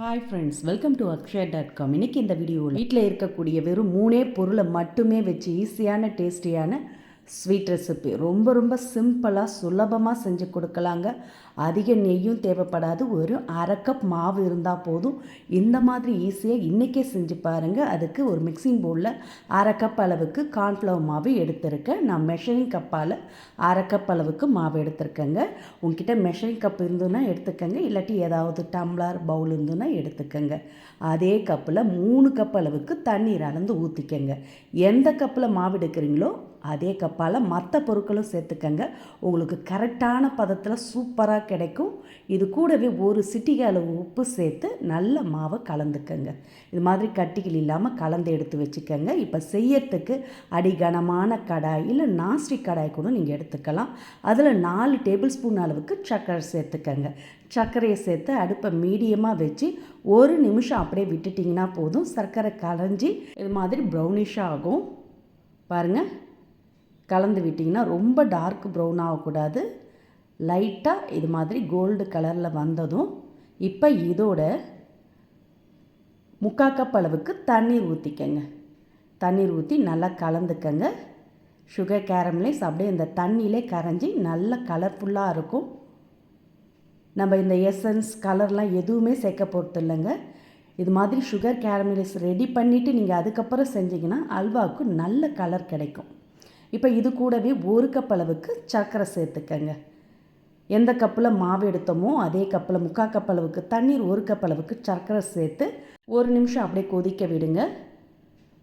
Hi friends welcome to Akshaya dot com இன்றைக்கி இந்த வீடியோவில் வீட்டில் இருக்கக்கூடிய வெறும் மூணே பொருளை மட்டுமே வச்சு ஈஸியான டேஸ்டியான ஸ்வீட் ரெசிபி ரொம்ப ரொம்ப சிம்பிளாக சுலபமாக செஞ்சு கொடுக்கலாங்க. அதிக நெய்யும் தேவைப்படாது. ஒரு அரை கப் மாவு இருந்தால் போதும். இந்த மாதிரி ஈஸியாக இன்றைக்கே செஞ்சு பாருங்கள் அதுக்கு ஒரு மிக்சிங் பவுலில் அரை கப் அளவுக்கு கார்ன்ஃப்ளவர் மாவு எடுத்திருக்கேன். நான் மெஷரிங் கப்பால் அரை கப் அளவுக்கு மாவு எடுத்திருக்கேங்க. உங்ககிட்ட மெஷரிங் கப் இருந்துன்னா எடுத்துக்கங்க. இல்லாட்டி ஏதாவது டம்ளர் பவுல் இருந்துன்னா எடுத்துக்கங்க. அதே கப்பில் மூணு கப் அளவுக்கு தண்ணீர் அளந்து ஊற்றிக்கங்க எந்த கப்பில் மாவு எடுக்கிறீங்களோ அதே கப்பால் மற்ற பொருட்களும் சேர்த்துக்கங்க. உங்களுக்கு கரெக்டான பதத்தில் சூப்பராக கிடைக்கும். இது கூடவே ஒரு சிட்டிகை அளவு உப்பு சேர்த்து நல்ல மாவை கலந்துக்கங்க. இது மாதிரி கட்டிகள் இல்லாமல் கலந்து எடுத்து வச்சுக்கோங்க. இப்போ செய்யறதுக்கு அடிகனமான கடாய் இல்லை நாஸ்டிக் கடாய் கூட நீங்கள் எடுத்துக்கலாம். அதில் நாலு டேபிள் ஸ்பூன் அளவுக்கு சர்க்கரை சேர்த்துக்கங்க. சர்க்கரையை சேர்த்து அடுப்பை மீடியமாக வச்சு ஒரு நிமிஷம் அப்படியே விட்டுட்டிங்கன்னா போதும். சர்க்கரை கலைஞ்சி இது மாதிரி ப்ரௌனிஷாக ஆகும். பாருங்கள் கலந்து விட்டிங்கன்னா ரொம்ப டார்க் ப்ரௌன் ஆகக்கூடாது. லைட்டாக இது மாதிரி கோல்டு கலரில் வந்ததும் இப்போ இதோட முக்கால் கப் அளவுக்கு தண்ணீர் ஊற்றிக்கங்க தண்ணீர் ஊற்றி நல்லா கலந்துக்கங்க. சுகர் கேரம்லேஸ் அப்படியே இந்த தண்ணியிலே கரைஞ்சி நல்ல கலர்ஃபுல்லாக இருக்கும். நம்ம இந்த எசன்ஸ் கலர்லாம் எதுவுமே சேர்க்க போகிறது இல்லைங்க இது மாதிரி சுகர் கேரமிலைஸ் ரெடி பண்ணிவிட்டு நீங்கள் அதுக்கப்புறம் செஞ்சிங்கன்னா அல்வாவுக்கு நல்ல கலர் கிடைக்கும். இப்போ இது கூடவே ஒரு கப் அளவுக்கு சர்க்கரை சேர்த்துக்கங்க. எந்த கப்பில் மாவு எடுத்தோமோ அதே கப்பில் முக்கால் கப் அளவுக்கு தண்ணீர் ஒரு கப் அளவுக்கு சர்க்கரை சேர்த்து ஒரு நிமிஷம் அப்படியே கொதிக்க விடுங்க.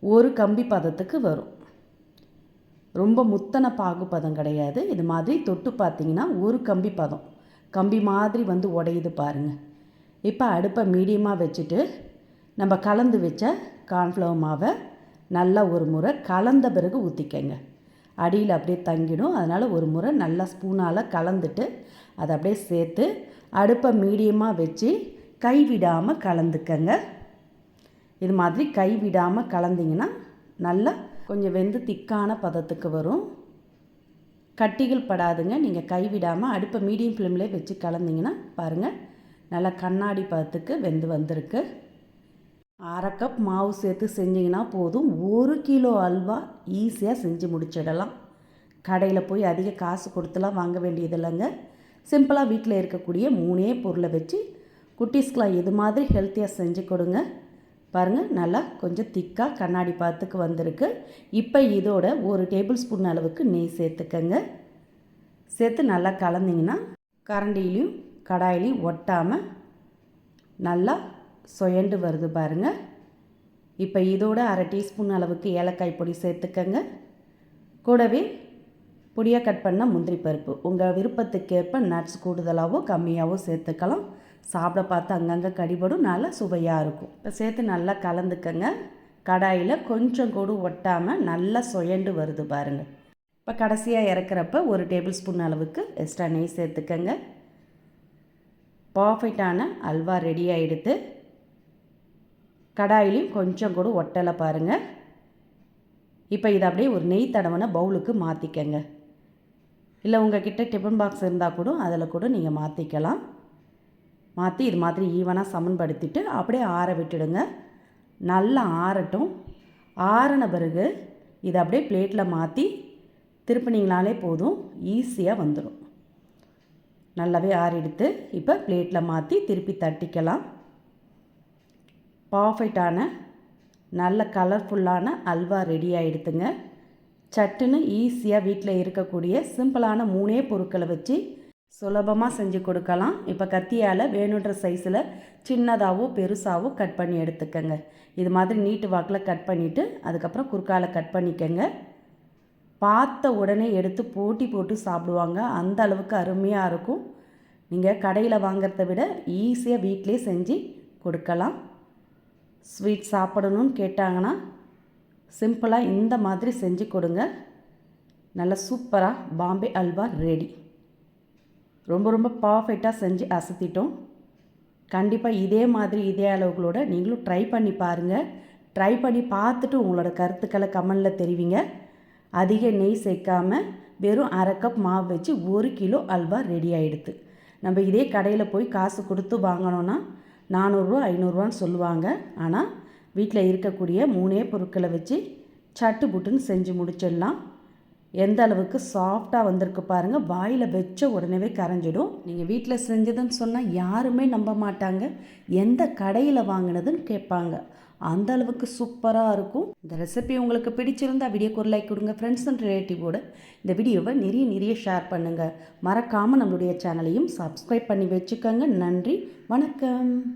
ஒரு கம்பி பதத்துக்கு வரும். ரொம்ப முத்தன பாகு பதம் கிடையாது. இது மாதிரி தொட்டு பார்த்தீங்கன்னா ஒரு கம்பி பதம். கம்பி மாதிரி வந்து உடையுது பாருங்கள் இப்போ அடுப்பை மீடியமாக வச்சுட்டு நம்ம கலந்து வச்ச கார்ன்ஃப்ளவர் மாவை நல்லா ஒரு முறை கலந்த பிறகு ஊற்றிக்கங்க அடியில் அப்படியே தங்கிடும். அதனால் ஒரு முறை நல்லா ஸ்பூனால் கலந்துட்டு அதை அப்படியே சேர்த்து அடுப்பை மீடியமாக வச்சு கைவிடாமல் கலந்துக்கங்க. இது மாதிரி கைவிடாமல் கலந்திங்கன்னா நல்லா கொஞ்சம் வெந்து திக்கான பதத்துக்கு வரும். கட்டிகள் படாதுங்க. நீங்கள் கைவிடாமல் அடுப்பை மீடியம் ஃப்ளேம்லேயே வச்சு கலந்திங்கன்னா பாருங்கள் நல்லா கண்ணாடி பதத்துக்கு வெந்து வந்திருக்கு. அரை கப் மாவு சேர்த்து செஞ்சிங்கன்னா போதும். ஒரு கிலோ அல்வா ஈஸியாக செஞ்சு முடிச்சிடலாம். கடையில் போய் அதிக காசு கொடுத்துலாம் வாங்க வேண்டியது இல்லைங்க சிம்பிளாக வீட்டில் இருக்கக்கூடிய மூணே பொருளை வச்சு குட்டீஸ்க்கெலாம் இது மாதிரி ஹெல்த்தியாக செஞ்சு கொடுங்க. பாருங்கள் நல்லா கொஞ்சம் திக்காக கண்ணாடி பாத்துக்கு வந்திருக்கு. இப்போ இதோட ஒரு டேபிள் ஸ்பூன் அளவுக்கு நெய் சேர்த்துக்கங்க. சேர்த்து நல்லா கலந்திங்கன்னா கரண்டிலையும் கடாயிலையும் ஒட்டாமல் நல்லா சொயண்டு வருது பாருங்கள் இப்போ இதோட அரை டீஸ்பூன் அளவுக்கு ஏலக்காய் பொடி சேர்த்துக்கங்க. கூடவே பொடியாக கட் பண்ண முந்திரி பருப்பு. உங்கள் விருப்பத்துக்கேற்ப நட்ஸ் கூடுதலாகவோ கம்மியாகவோ சேர்த்துக்கலாம். சாப்பிட பார்த்து அங்கங்கே கடிபடும் நல்லா சுவையாக இருக்கும். இப்போ சேர்த்து நல்லா கலந்துக்கங்க. கடாயில் கொஞ்சம் கூட ஒட்டாமல் நல்லா சொயண்டு வருது பாருங்கள் இப்போ கடைசியாக இறக்குறப்ப ஒரு டேபிள் ஸ்பூன் அளவுக்கு எக்ஸ்ட்ரா நெய் சேர்த்துக்கங்க. பர்ஃபெக்டான அல்வா ரெடி ஆகிடுது கடாயிலையும் கொஞ்சம் கூட ஒட்டலை பாருங்கள் இப்போ இதை அப்படியே ஒரு நெய் தடவனை பவுலுக்கு மாற்றிக்கங்க இல்லை உங்ககிட்ட டிஃபன் பாக்ஸ் இருந்தால் கூட அதில் கூட நீங்கள் மாற்றிக்கலாம் மாற்றி இது மாதிரி ஈவனாக சமன்படுத்திட்டு அப்படியே ஆற விட்டுடுங்க. நல்லா ஆறட்டும். ஆறின பிறகு இதை அப்படியே பிளேட்டில் மாற்றி திருப்பினீங்கனாலே போதும். ஈஸியாக வந்துடும் நல்லாவே ஆறிடுத்து. இப்போ பிளேட்டில் மாற்றி திருப்பி தட்டிக்கலாம். பர்ஃபெக்டான நல்ல கலர்ஃபுல்லான அல்வா ரெடி ஆகிடுதுங்க சட்டுன்னு ஈஸியாக வீட்டில் இருக்கக்கூடிய சிம்பிளான மூணே பொருட்களை வச்சு சுலபமாக செஞ்சு கொடுக்கலாம். இப்போ கத்தியால் வேணுன்ற சைஸில் சின்னதாகவோ பெருசாகவோ கட் பண்ணி எடுத்துக்கங்க. இது மாதிரி நீட்டு வாக்கில் கட் பண்ணிவிட்டு அதுக்கப்புறம் குறுக்கால கட் பண்ணிக்கங்க. பார்த்த உடனே எடுத்து போட்டி போட்டு சாப்பிடுவாங்க. அந்த அளவுக்கு அருமையாக இருக்கும். நீங்கள் கடையில் வாங்கிறத விட ஈஸியாக வீட்டிலே செஞ்சு கொடுக்கலாம். ஸ்வீட் சாப்பிடணும்னு கேட்டாங்கன்னா சிம்பிளாக இந்த மாதிரி செஞ்சு கொடுங்க. நல்லா சூப்பராக பாம்பே அல்வா ரெடி ரொம்ப ரொம்ப பர்ஃபெக்டாக செஞ்சு அசத்திட்டோம். கண்டிப்பாக இதே மாதிரி இதே அளவுகளோட நீங்களும் ட்ரை பண்ணி பாருங்கள் ட்ரை பண்ணி பார்த்துட்டு உங்களோட கருத்துக்களை கமெண்டில் தெரிவிங்க. அதிக நெய் சேர்க்காம வெறும் அரை கப் மாவு வச்சு ஒரு கிலோ அல்வா ரெடி ஆகிடுது நம்ம இதே கடையில் போய் காசு கொடுத்து வாங்கினோன்னா நானூறுரூவா ஐநூறுரூவான்னு சொல்லுவாங்க. ஆனால் வீட்டில் இருக்கக்கூடிய மூணே பொருட்களை வச்சு சட்டு புட்டுன்னு செஞ்சு முடிச்சிடலாம். எந்த அளவுக்கு சாஃப்டாக வந்திருக்கு பாருங்கள் வாயில் வச்ச உடனே கரைஞ்சிடும். நீங்கள் வீட்டில் செஞ்சதுன்னு சொன்னால் யாருமே நம்ப மாட்டாங்க. எந்த கடையில் வாங்கினதுன்னு கேட்பாங்க. அந்த அளவுக்கு சூப்பராக இருக்கும். இந்த ரெசிபி உங்களுக்கு பிடிச்சிருந்தால் வீடியோக்கு ஒரு லைக் கொடுங்க. ஃப்ரெண்ட்ஸ் அண்ட் ரிலேட்டிவோட இந்த வீடியோவை நிறைய நிறைய ஷேர் பண்ணுங்கள் மறக்காமல் நம்மளுடைய சேனலையும் சப்ஸ்கிரைப் பண்ணி வச்சுக்கோங்க. நன்றி. வணக்கம்.